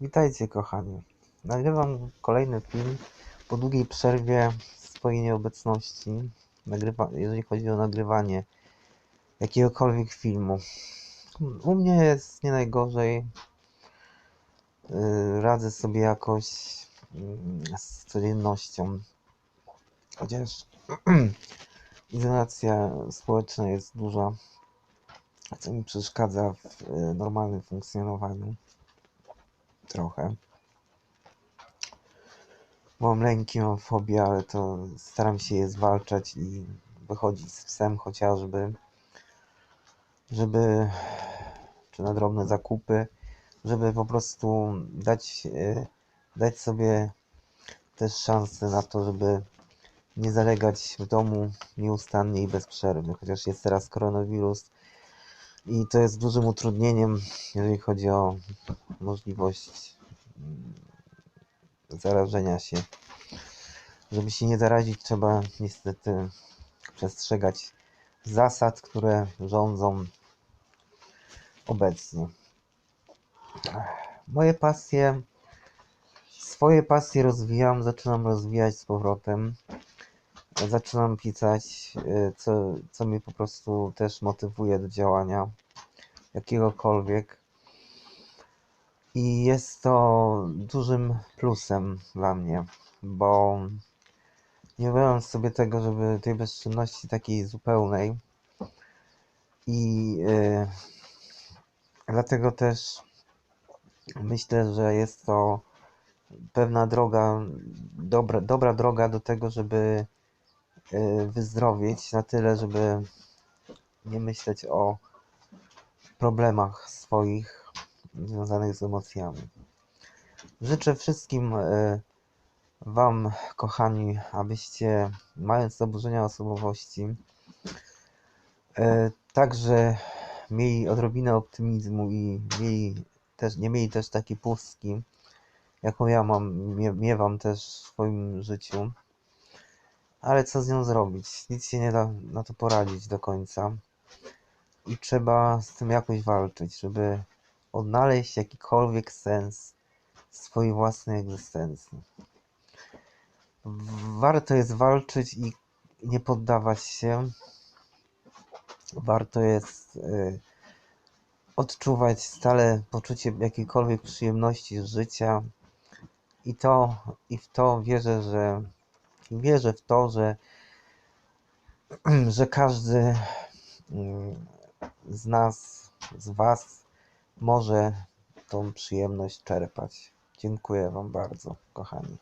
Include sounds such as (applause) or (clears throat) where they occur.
Witajcie kochani. Nagrywam kolejny film po długiej przerwie swojej nieobecności, nagrywa, jeżeli chodzi o nagrywanie jakiegokolwiek filmu. U mnie jest nie najgorzej. Yy, Radzę sobie jakoś mm, z codziennością. Chociaż (clears throat) izolacja społeczna jest duża, co mi przeszkadza w yy, normalnym funkcjonowaniu trochę. Mam lęki, mam fobię, ale to staram się je zwalczać i wychodzić z psem chociażby, żeby, czy na drobne zakupy, żeby po prostu dać, e, dać sobie też szansę na to, żeby nie zalegać w domu nieustannie i bez przerwy, chociaż jest teraz koronawirus i to jest dużym utrudnieniem, jeżeli chodzi o możliwość mm, zarażenia się. Żeby się nie zarazić, trzeba niestety przestrzegać zasad, które rządzą obecnie. Moje pasje, swoje pasje rozwijam, zaczynam rozwijać z powrotem. Zaczynam pisać, y, co, co mnie po prostu też motywuje do działania jakiegokolwiek. I jest to dużym plusem dla mnie, bo nie wyobrażam sobie tego, żeby tej bezczynności takiej zupełnej. I yy, dlatego też myślę, że jest to pewna droga, dobra, dobra droga do tego, żeby wyzdrowieć na tyle, żeby nie myśleć o problemach swoich związanych z emocjami. Życzę wszystkim e, Wam, kochani, abyście, mając zaburzenia osobowości, e, także mieli odrobinę optymizmu i mieli też, nie mieli też takiej pustki, jaką ja mam, mie, miewam też w swoim życiu. Ale co z nią zrobić? Nic się nie da na to poradzić do końca. I trzeba z tym jakoś walczyć, żeby odnaleźć jakikolwiek sens swojej własnej egzystencji. Warto jest walczyć i nie poddawać się. Warto jest y, odczuwać stale poczucie jakiejkolwiek przyjemności życia. I to, i w to wierzę, że wierzę w to, że, (clears throat) że każdy mm, z nas, z Was może tą przyjemność czerpać. Dziękuję Wam bardzo, kochani.